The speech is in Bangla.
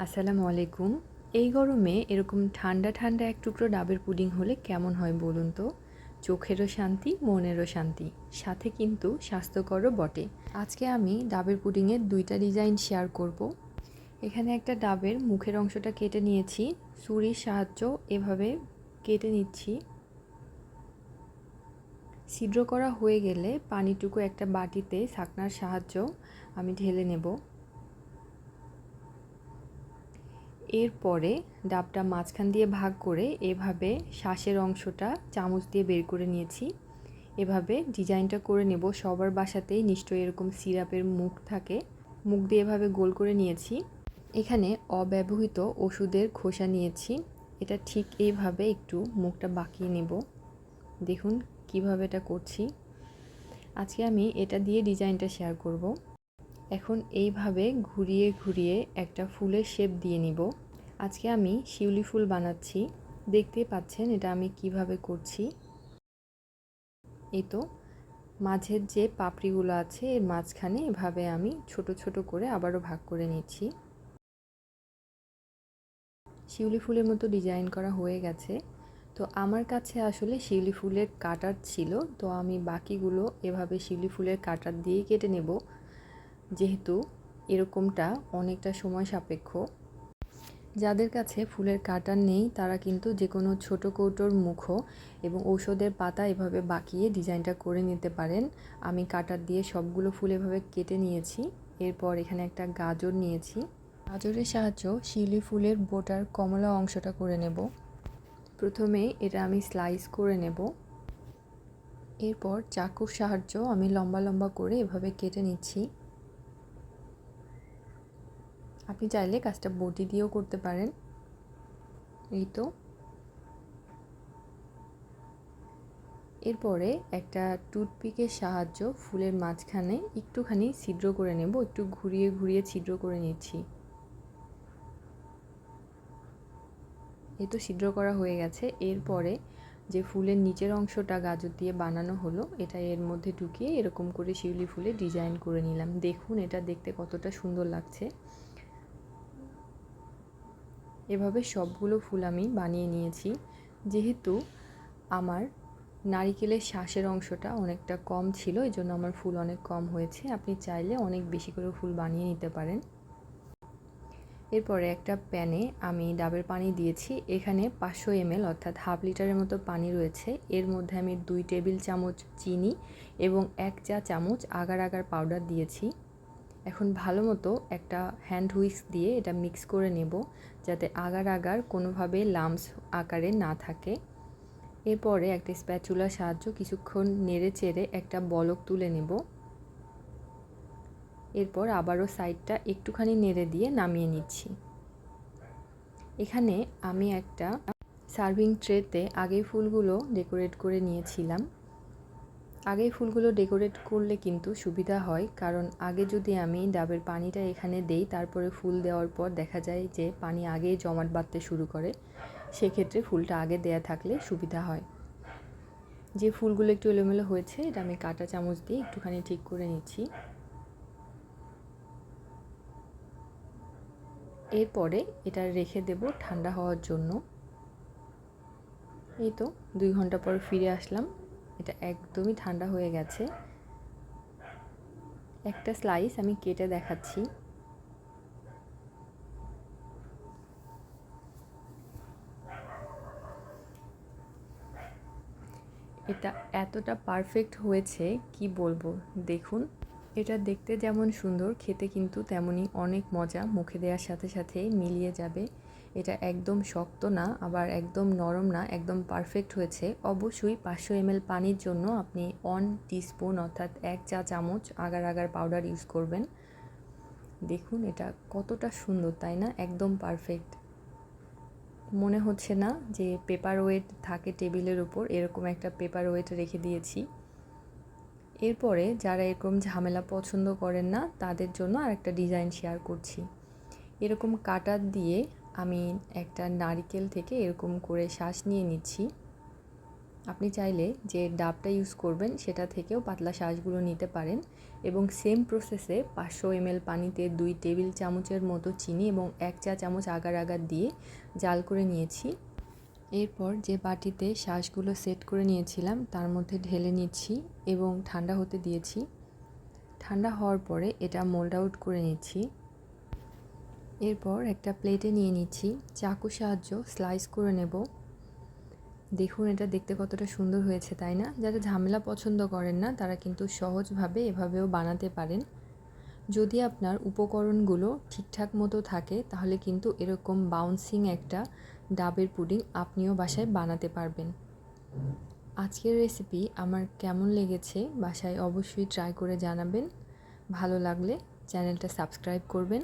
আসসালামু আলাইকুম। এই গরমে এরকম ঠান্ডা ঠান্ডা এক টুকরো ডাবের পুডিং হলে কেমন হয় বলুন তো? চোখেরও শান্তি, মনেরও শান্তি, সাথে কিন্তু স্বাস্থ্যকরও বটে। আজকে আমি ডাবের পুডিংয়ের দুইটা ডিজাইন শেয়ার করব। এখানে একটা ডাবের মুখের অংশটা কেটে নিয়েছি, ছুরির সাহায্য এভাবে কেটে নিচ্ছি। ছিদ্র করা হয়ে গেলে পানিটুকু একটা বাটিতে ছাকনার সাহায্য আমি ঢেলে নেব। এরপরে ডাবটা মাঝখান দিয়ে ভাগ করে এভাবে শ্বাসের অংশটা চামচ দিয়ে বের করে নিয়েছি। এভাবে ডিজাইনটা করে নেব। সবার বাসাতেই নিশ্চয়ই এরকম সিরাপের মুখ থাকে। মুখ দিয়ে এভাবে গোল করে নিয়েছি। এখানে অব্যবহৃত ওষুধের খোসা নিয়েছি। এটা ঠিক এইভাবে একটু মুখটা বাঁকিয়ে নেব। দেখুন কীভাবে এটা করছি। আজকে আমি এটা দিয়ে ডিজাইনটা শেয়ার করব। এখন এইভাবে ঘুরিয়ে ঘুরিয়ে একটা ফুলের শেপ দিয়ে নিব। আজকে আমি শিউলি ফুল বানাচ্ছি। দেখতেই পাচ্ছেন এটা আমি কীভাবে করছি। এই তো, মাঝের যে পাপড়িগুলো আছে, এর মাঝখানে এভাবে আমি ছোট ছোট করে আবারও ভাগ করে নিচ্ছি। শিউলি ফুলের মতো ডিজাইন করা হয়ে গেছে। তো আমার কাছে আসলে শিউলি ফুলের কাটার ছিল, তো আমি বাকিগুলো এভাবে শিউলি ফুলের কাটার দিয়েই কেটে নেব। যেহেতু এরকমটা অনেকটা সময় সাপেক্ষ। যাদের কাছে ফুলের কাটার নেই, তারা কিন্তু যে কোনো ছোটো কৌটোর মুখো এবং ঔষধের পাতা এভাবে বাঁকিয়ে ডিজাইনটা করে নিতে পারেন। আমি কাটার দিয়ে সবগুলো ফুল এভাবে কেটে নিয়েছি। এরপর এখানে একটা গাজর নিয়েছি। গাজরের সাহায্য শিউলি ফুলের বোটার কমলা অংশটা করে নেব। প্রথমে এটা আমি স্লাইস করে নেব। এরপর চাকুর সাহায্য আমি লম্বা লম্বা করে এভাবে কেটে নিচ্ছি। আপনি চাইলে কাজটা বটি দিয়েও করতে পারেন। এই তো। এরপরে একটা টুথপিকের সাহায্য ফুলের মাঝখানে একটুখানি ছিদ্র করে নেব, একটু ঘুরিয়ে ঘুরিয়ে ছিদ্র করে নিচ্ছি। এই তো ছিদ্র করা হয়ে গেছে। এরপরে যে ফুলের নিচের অংশটা গাজর দিয়ে বানানো হলো, এটা এর মধ্যে ঢুকিয়ে এরকম করে শিউলি ফুলে ডিজাইন করে নিলাম। দেখুন, এটা দেখতে কতটা সুন্দর লাগছে। এভাবে সবগুলো ফুল আমি বানিয়ে নিয়েছি। যেহেতু আমার নারিকেলের শ্বাসের অংশটা অনেকটা কম ছিল এই জন্য আমার ফুল অনেক কম হয়েছে। আপনি চাইলে অনেক বেশি করে ফুল বানিয়ে নিতে পারেন। এরপরে একটা প্যানে আমি ডাবের পানি দিয়েছি। এখানে পাঁচশো এমএল অর্থাৎ হাফ লিটারের মতো পানি রয়েছে। এর মধ্যে আমি দুই টেবিল চামচ চিনি এবং এক চা চামচ আগার আগার পাউডার দিয়েছি। এখন ভালো মতো একটা হ্যান্ড হুইক্স দিয়ে এটা মিক্স করে নেব, যাতে আগার আগার কোনোভাবে লামস আকারে না থাকে। এরপরে একটা স্প্যাচুলার সাহায্য কিছুক্ষণ নেড়ে চেড়ে একটা বলক তুলে নেব। এরপর আবারও সাইডটা একটুখানি নেড়ে দিয়ে নামিয়ে নিচ্ছি। এখানে আমি একটা সার্ভিং ট্রেতে আগে ফুলগুলো ডেকোরেট করে নিয়েছিলাম। আগে ফুলগুলো ডেকোরেট করলে কিন্তু সুবিধা হয়, কারণ আগে যদি আমি ডাবের পানিটা এখানে দেই, তারপরে ফুল দেওয়ার পর দেখা যায় যে পানি আগেই জমাট বাঁধতে শুরু করে, সেক্ষেত্রে ফুলটা আগে দেয়া থাকলে সুবিধা হয়। যে ফুলগুলো একটু এলোমেলো হয়েছে, এটা আমি কাটা চামচ দিয়ে একটুখানি ঠিক করে নিচ্ছি। এরপরে এটা রেখে দেব ঠান্ডা হওয়ার জন্য। এই তো, দুই ঘণ্টা পর ফিরে আসলাম। এটা একদমই ঠান্ডা হয়ে গেছে। একটা স্লাইস আমি কেটে দেখাচ্ছি। এটা এতটা পারফেক্ট হয়েছে, কি বলব? দেখুন, এটা দেখতে যেমন সুন্দর, খেতে কিন্তু তেমনই অনেক মজা, মুখে দেওয়ার সাথে সাথে মিলিয়ে যাবে। এটা একদম শক্ত না, আবার একদম নরম না, একদম পারফেক্ট হয়েছে। অবশ্যই পাঁচশো এমএল পানির জন্য আপনি ওয়ান টিস্পুন অর্থাৎ এক চা চামচ আগার আগার পাউডার ইউজ করবেন। দেখুন এটা কতটা সুন্দর, তাই না? একদম পারফেক্ট মনে হচ্ছে না যে পেপার ওয়েট থাকে টেবিলের উপর, এরকম একটা পেপার ওয়েট রেখে দিয়েছি। এরপরে যারা এরকম ঝামেলা পছন্দ করেন না, তাদের জন্য আরেকটা ডিজাইন শেয়ার করছি। এরকম কাটার দিয়ে আমি একটা নারিকেল থেকে এরকম করে শ্বাস নিয়ে নিচ্ছি। আপনি চাইলে যে ডাবটা ইউজ করবেন সেটা থেকেও পাতলা শাঁসগুলো নিতে পারেন এবং সেম প্রসেসে পাঁচশো এমএল পানিতে দুই টেবিল চামচের মতো চিনি এবং এক চা চামচ আগার আগার দিয়ে জাল করে নিয়েছি। এরপর যে বাটিতে শাঁসগুলো সেট করে নিয়েছিলাম তার মধ্যে ঢেলে নিচ্ছি এবং ঠান্ডা হতে দিয়েছি। ঠান্ডা হওয়ার পরে এটা মোল্ড আউট করে নিচ্ছি। এরপর একটা প্লেটে নিয়ে নিচ্ছি। চাকু সাহায্য স্লাইস করে নেব। দেখুন, এটা দেখতে কতটা সুন্দর হয়েছে, তাই না? যারা ঝামেলা পছন্দ করেন না, তারা কিন্তু সহজভাবে এভাবেও বানাতে পারেন। যদি আপনার উপকরণগুলো ঠিকঠাক মতো থাকে, তাহলে কিন্তু এরকম বাউন্সিং একটা ডাবের পুডিং আপনিও বাসায় বানাতে পারবেন। আজকের রেসিপি আমার কেমন লেগেছে, বাসায় অবশ্যই ট্রাই করে জানাবেন। ভালো লাগলে চ্যানেলটা সাবস্ক্রাইব করবেন।